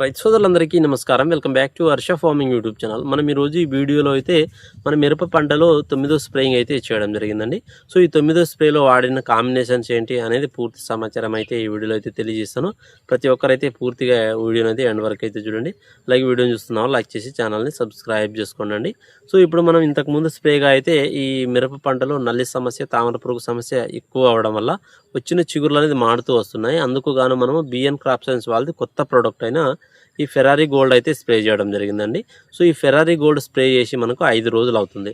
రైతు సోదరులందరికీ నమస్కారం. Welcome back to Harsha farming YouTube channel. మనం ఈరోజు ఈ వీడియోలో అయితే మన మిరప పంటలో తొమ్మిదో స్ప్రేయింగ్ అయితే చేయడం జరిగిందండి. సో ఈ తొమ్మిదో స్ప్రేలో వాడిన కాంబినేషన్స్ ఏంటి అనేది పూర్తి సమాచారం అయితే ఈ వీడియోలో అయితే తెలియజేస్తాను. ప్రతి ఒక్కరైతే పూర్తిగా వీడియోని అయితే ఎండ్ వరకు అయితే చూడండి. అలాగే వీడియోని చూస్తున్నాం లైక్ చేసి ఛానల్ని సబ్స్క్రైబ్ చేసుకోండి సో ఇప్పుడు మనం ఇంతకుముందు స్ప్రేగా అయితే ఈ మిరప పంటలో నల్లి సమస్య తామర పురుగు సమస్య ఎక్కువ అవడం వల్ల వచ్చిన చిగురులు అనేది మాడుతూ వస్తున్నాయి. అందుకు గాను మనము బిఎన్ క్రాప్ సైన్స్ వాళ్ళది కొత్త ప్రోడక్ట్ అయిన ఈ ఫెరారీ గోల్డ్ అయితే స్ప్రే చేయడం జరిగిందండి. సో ఈ ఫెరారీ గోల్డ్ స్ప్రే చేసి మనకు ఐదు రోజులు అవుతుంది.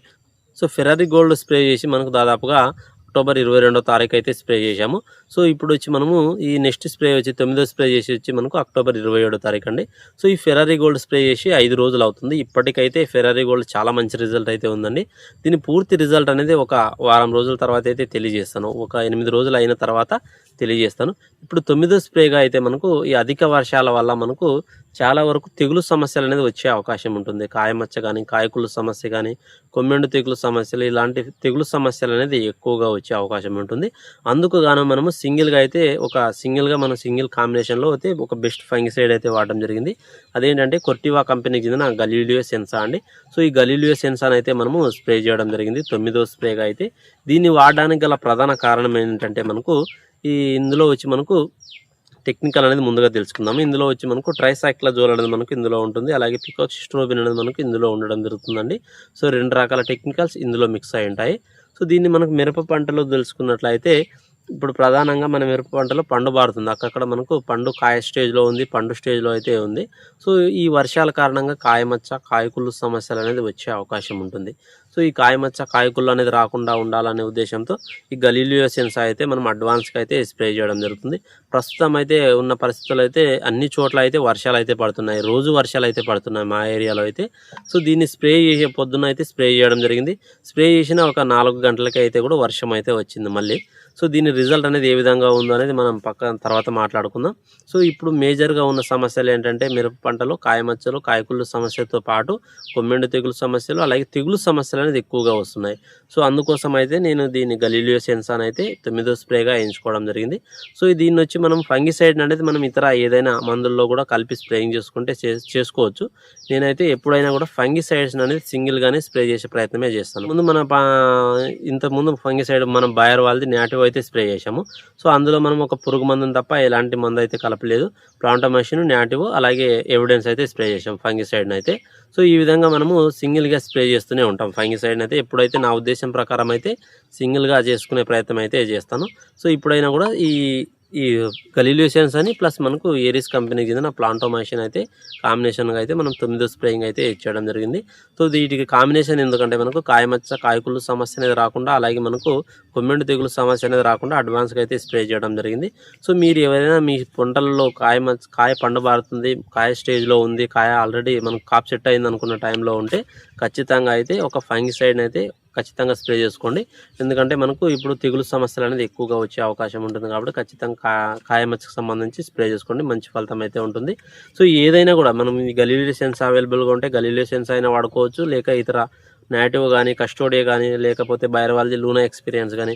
సో ఫెరారీ గోల్డ్ స్ప్రే చేసి మనకు దాదాపుగా అక్టోబర్ ఇరవై రెండో తారీఖు అయితే స్ప్రే చేశాము. సో ఇప్పుడు వచ్చి మనము ఈ నెక్స్ట్ స్ప్రే వచ్చి తొమ్మిదో స్ప్రే చేసి వచ్చి మనకు అక్టోబర్ ఇరవై ఏడో తారీఖు అండి. సో ఈ ఫెరారీ గోల్డ్ స్ప్రే చేసి ఐదు రోజులు అవుతుంది. ఇప్పటికైతే ఫెరారీ గోల్డ్ చాలా మంచి రిజల్ట్ అయితే ఉందండి. దీని పూర్తి రిజల్ట్ అనేది ఒక వారం రోజుల తర్వాత అయితే తెలియజేస్తాను. ఒక ఎనిమిది రోజులు అయిన తర్వాత తెలియజేస్తాను. ఇప్పుడు తొమ్మిదో స్ప్రేగా అయితే మనకు ఈ అధిక వర్షాల వల్ల మనకు చాలా వరకు తెగులు సమస్యలు అనేది వచ్చే అవకాశం ఉంటుంది. కాయమచ్చ కానీ కాయకుళ్ళు సమస్య కానీ కొమ్మెండు తెగులు సమస్యలు ఇలాంటి తెగులు సమస్యలు అనేది ఎక్కువగా వచ్చే అవకాశం ఉంటుంది. అందుకు గాను మనము సింగిల్గా అయితే ఒక సింగిల్గా మనం సింగిల్ కాంబినేషన్లో అయితే ఒక బెస్ట్ ఫంగిసైడ్ అయితే వాడడం జరిగింది. అదేంటంటే కొర్టివా కంపెనీకి చెందిన గలీలియో సెన్సా అండి. సో ఈ గలీలియో సెన్సాన్ అయితే మనము స్ప్రే చేయడం జరిగింది. తొమ్మిదో స్ప్రేగా అయితే దీన్ని వాడడానికి గల ప్రధాన కారణం ఏంటంటే మనకు ఈ ఇందులో వచ్చి మనకు టెక్నికల్ అనేది ముందుగా తెలుసుకుందాము ఇందులో వచ్చి మనకు ట్రైసైక్లజోల్ అనేది మనకు ఇందులో ఉంటుంది. అలాగే పికోసిస్ట్రోబిన్ అనేది మనకు ఇందులో ఉండడం జరుగుతుందండి. సో రెండు రకాల టెక్నికల్స్ ఇందులో మిక్స్ అయి ఉంటాయి. సో దీన్ని మనకు మిరప పంటలో తెలుసుకున్నట్లయితే ఇప్పుడు ప్రధానంగా మన మిరప పంటలో పండు బారుతుంది. అక్కడక్కడ మనకు పండు కాయ స్టేజ్లో ఉంది పండు స్టేజ్లో అయితే ఉంది. సో ఈ వర్షాల కారణంగా కాయమచ్చ కాయకుళ్ళు సమస్యలు అనేది వచ్చే అవకాశం ఉంటుంది. సో ఈ కాయమచ్చ కాయకుళ్ళు అనేది రాకుండా ఉండాలనే ఉద్దేశంతో ఈ గలీలియో సెన్స్ అయితే మనం అడ్వాన్స్గా అయితే స్ప్రే చేయడం జరుగుతుంది. ప్రస్తుతం అయితే ఉన్న పరిస్థితులు అయితే అన్ని చోట్ల అయితే వర్షాలు అయితే పడుతున్నాయి. రోజు వర్షాలు అయితే పడుతున్నాయి మా ఏరియాలో అయితే. సో దీన్ని స్ప్రే చేసే పొద్దున అయితే స్ప్రే చేయడం జరిగింది. స్ప్రే చేసిన ఒక నాలుగు గంటలకి అయితే కూడా వర్షం అయితే వచ్చింది మళ్ళీ. సో దీని రిజల్ట్ అనేది ఏ విధంగా ఉందో అనేది మనం పక్క తర్వాత మాట్లాడుకుందాం. సో ఇప్పుడు మేజర్గా ఉన్న సమస్యలు ఏంటంటే మిరప పంటలో కాయమచ్చలు కాయకుళ్ళు సమస్యతో పాటు కొమ్మెండు తెగులు సమస్యలు అలాగే తెగులు సమస్యలు అనేది ఎక్కువగా వస్తున్నాయి. సో అందుకోసం అయితే నేను దీన్ని గలీలియో సెన్సాన్ అయితే తొమ్మిదో స్ప్రేగా ఎంచుకోవడం జరిగింది. సో దీన్ని వచ్చి మనం ఫంగిసైడ్ అనేది మనం ఇతర ఏదైనా మందుల్లో కూడా కలిపి స్ప్రేయింగ్ చేసుకుంటే చే- చేసుకోవచ్చు. నేనైతే ఎప్పుడైనా కూడా ఫంగిసైడ్స్ అనేది సింగిల్గానే స్ప్రే చేసే ప్రయత్నమే చేస్తాను. ముందు మన పా- ఇంత ముందు ఫంగిసైడ్ మనం బయర్ వాళ్ళది నేటివ్ అయితే స్ప్రే చేసాము సో అందులో మనం ఒక పురుగు మందుని తప్ప ఎలాంటి మందు అయితే కలపలేదు. ప్లాంటోమేషన్ నాటివ్ అలాగే ఎవిడెన్స్ అయితే స్ప్రే చేసాం ఫంగిసైడ్ని అయితే సో ఈ విధంగా మనము సింగిల్గా స్ప్రే చేస్తూనే ఉంటాం. ఫంగిసైడ్ని అయితే ఎప్పుడైతే నా ఉద్దేశం ప్రకారం అయితే సింగిల్గా చేసుకునే ప్రయత్నం అయితే చేస్తాను. సో ఇప్పుడైనా కూడా ఈ ఈ గలీలియోషన్స్ అని ప్లస్ మనకు ఏరిస్ కంపెనీకి చెందిన ప్లాంటోమైషన్ అయితే కాంబినేషన్గా అయితే మనం తొమ్మిదో స్ప్రేయింగ్ అయితే ఇచ్చేయడం జరిగింది. సో వీటికి కాంబినేషన్ ఎందుకంటే మనకు కాయమచ్చ కాయకుళ్ళు సమస్య అనేది రాకుండా అలాగే మనకు కొమ్మెండు తెగులు సమస్య అనేది రాకుండా అడ్వాన్స్గా అయితే స్ప్రే చేయడం జరిగింది. సో మీరు ఎవరైనా మీ పంటలలో కాయ మచ్చ కాయ పండబారుతుంది కాయ స్టేజ్లో ఉంది కాయ ఆల్రెడీ మనకు కాప్ సెట్ అయింది అనుకున్న టైంలో ఉంటే ఖచ్చితంగా అయితే ఒక ఫంగిసైడ్ అయితే ఖచ్చితంగా స్ప్రే చేసుకోండి. ఎందుకంటే మనకు ఇప్పుడు తెగులు సమస్యలు అనేది ఎక్కువగా వచ్చే అవకాశం ఉంటుంది కాబట్టి ఖచ్చితంగా కా కాయమచ్చకు సంబంధించి స్ప్రే చేసుకోండి. మంచి ఫలితం అయితే ఉంటుంది. సో ఏదైనా కూడా మనం ఈ గలీలియో సెన్స్ అవైలబుల్గా ఉంటే గలీలియో సెన్స్ అయినా వాడుకోవచ్చు. లేక ఇతర నేటివ్ కానీ కస్టోడియా కానీ లేకపోతే బైరవాలజీ లూనా ఎక్స్పీరియన్స్ కానీ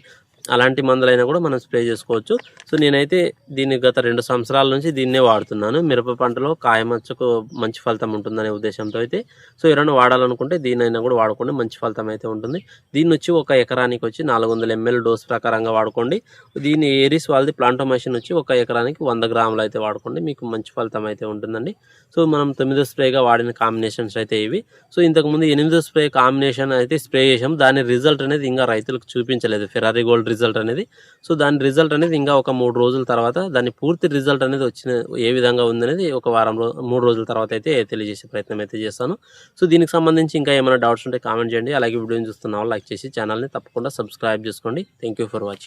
అలాంటి మందులైనా కూడా మనం స్ప్రే చేసుకోవచ్చు. సో నేనైతే దీన్ని గత రెండు సంవత్సరాల నుంచి దీన్నే వాడుతున్నాను. మిరప పంటలో కాయమచ్చకు మంచి ఫలితం ఉంటుందనే ఉద్దేశంతో అయితే. సో ఎవరైనా వాడాలనుకుంటే దీనైనా కూడా వాడుకోండి. మంచి ఫలితం అయితే ఉంటుంది. దీన్ని వచ్చి ఒక ఎకరానికి వచ్చి నాలుగు వందల ఎంఎల్ డోస్ ప్రకారంగా వాడుకోండి. దీన్ని ఏరిస్ వాళ్ళది ప్లాంటోమేషన్ వచ్చి ఒక ఎకరానికి వంద గ్రాములు అయితే వాడుకోండి. మీకు మంచి ఫలితం అయితే ఉంటుందండి. సో మనం తొమ్మిదో స్ప్రేగా వాడిన కాంబినేషన్స్ అయితే ఇవి. సో ఇంతకుముందు ఎనిమిదో స్ప్రే కాంబినేషన్ అయితే స్ప్రే చేసాం దాని రిజల్ట్ అనేది ఇంకా రైతులకు చూపించలేదు. ఫెరారీ గోల్డ్ రిజల్ట్ అనేది. సో దాని రిజల్ట్ అనేది ఇంకా ఒక మూడు రోజుల తర్వాత దాని పూర్తి రిజల్ట్ అనేది వచ్చిన ఏ విధంగా ఉందనేది ఒక వారం రోజు మూడు రోజుల తర్వాత అయితే తెలియజేసే ప్రయత్నం అయితే చేస్తాను. సో దీనికి సంబంధించి ఇంకా ఏమైనా డౌట్స్ ఉంటే కామెంట్ చేయండి. అలాగే వీడియోని చూస్తున్న వాళ్ళు లైక్ చేసి ఛానల్ని తప్పకుండా సబ్స్క్రైబ్ చేసుకోండి. Thank you for watching